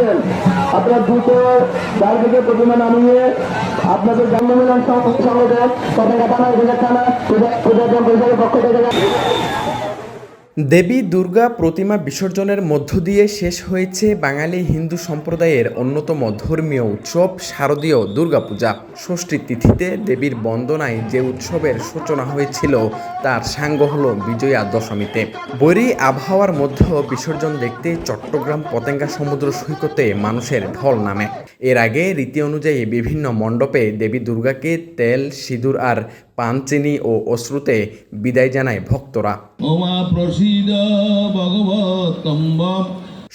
করছেন আপনারা দ্রুত চারদিকে প্রতিমা নামিয়ে আপনাদের জন্মমিলন সংগঠন পতাকা থানা উপজেলা থানা প্রজাতন্ত্র পরিষদের পক্ষ থেকে দেবী দুর্গা প্রতিমা বিসর্জনের মধ্য দিয়ে শেষ হয়েছে বাঙালি হিন্দু সম্প্রদায়ের অন্যতম ধর্মীয় উৎসব শারদীয় দুর্গাপূজা। ষষ্ঠী তিথিতে দেবীর বন্দনায় যে উৎসবের সূচনা হয়েছিল, তার সাঙ্গ হল বিজয়া দশমীতে। বৈরী আবহাওয়ার মধ্যেও বিসর্জন দেখতে চট্টগ্রাম পতেঙ্গা সমুদ্র সৈকতে মানুষের ঢল নামে। এর আগে রীতি অনুযায়ী বিভিন্ন মণ্ডপে দেবী দুর্গাকে তেল, সিঁদুর আর পান চিনি ও অশ্রুতে বিদায় জানায় ভক্তরা।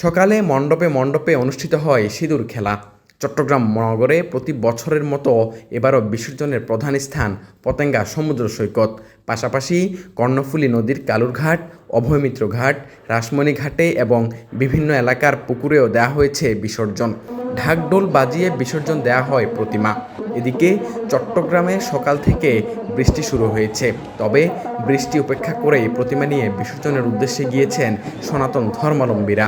সকালে মণ্ডপে মণ্ডপে অনুষ্ঠিত হয় সিঁদুর খেলা। চট্টগ্রাম নগরে প্রতি বছরের মতো এবারও বিসর্জনের প্রধান স্থান পতেঙ্গা সমুদ্র সৈকত। পাশাপাশি কর্ণফুলী নদীর কালুরঘাট, অভয়মিত্র ঘাট, রাসমণি ঘাটে এবং বিভিন্ন এলাকার পুকুরেও দেওয়া হয়েছে বিসর্জন। ঢাকডোল বাজিয়ে বিসর্জন দেওয়া হয় প্রতিমা। এদিকে চট্টগ্রামে সকাল থেকে বৃষ্টি শুরু হয়েছে। তবে বৃষ্টি উপেক্ষা করেই প্রতিমা নিয়ে বিসর্জনের উদ্দেশ্যে গিয়েছেন সনাতন ধর্মাবলম্বীরা।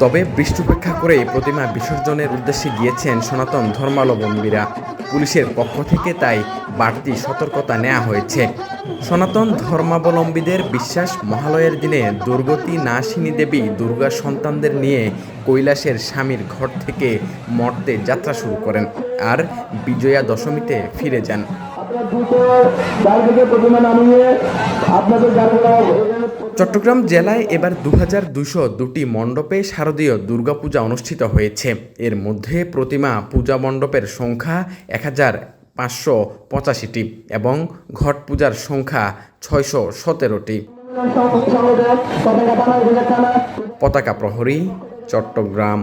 তবে বৃষ্টি উপেক্ষা করেই প্রতিমা বিসর্জনের উদ্দেশ্যে গিয়েছেন সনাতন ধর্মাবলম্বীরা। পুলিশের পক্ষ থেকে তাই বাড়তি সতর্কতা নেওয়া হয়েছে। সনাতন ধর্মাবলম্বীদের বিশ্বাস মহালয়ের দিনে দুর্গতি নাসিনী দেবী দুর্গা সন্তানদের নিয়ে কৈলাসের স্বামীর ঘর থেকে মর্তে যাত্রা শুরু করেন আর বিজয়া দশমীতে ফিরে যান। চট্টগ্রাম জেলায় এবার দু হাজার দুশো দুটি মণ্ডপে শারদীয় দুর্গাপূজা অনুষ্ঠিত হয়েছে। এর মধ্যে প্রতিমা পূজা মণ্ডপের সংখ্যা এক হাজার পাঁচশো পঁচাশিটি এবং ঘট পূজার সংখ্যা ছয়শো সতেরোটি। পতাকা প্রহরী চট্টগ্রাম।